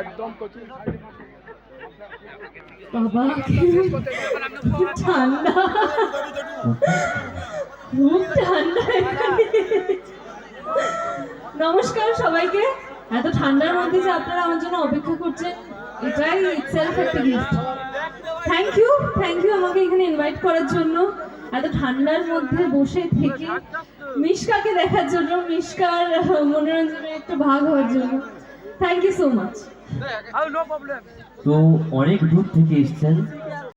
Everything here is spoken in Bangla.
একদম বাবা ঠান্ডা। নমস্কার সবাইকে। এত ঠান্ডার মধ্যে যে আপনারা আমার জন্য অপেক্ষা করছেন এটাই ইটসেলফ একটা gift thank you thank you আমাকে এখানে ইনভাইট করার জন্য। এত ঠান্ডার মধ্যে বসে থেকে মিশকাকে দেখার জন্য মিশকার মনোরঞ্জনের একটা ভাগ হওয়ার জন্য। থ্যাংক ইউ সো মাচ তো অনেক দূর থেকে এসছেন।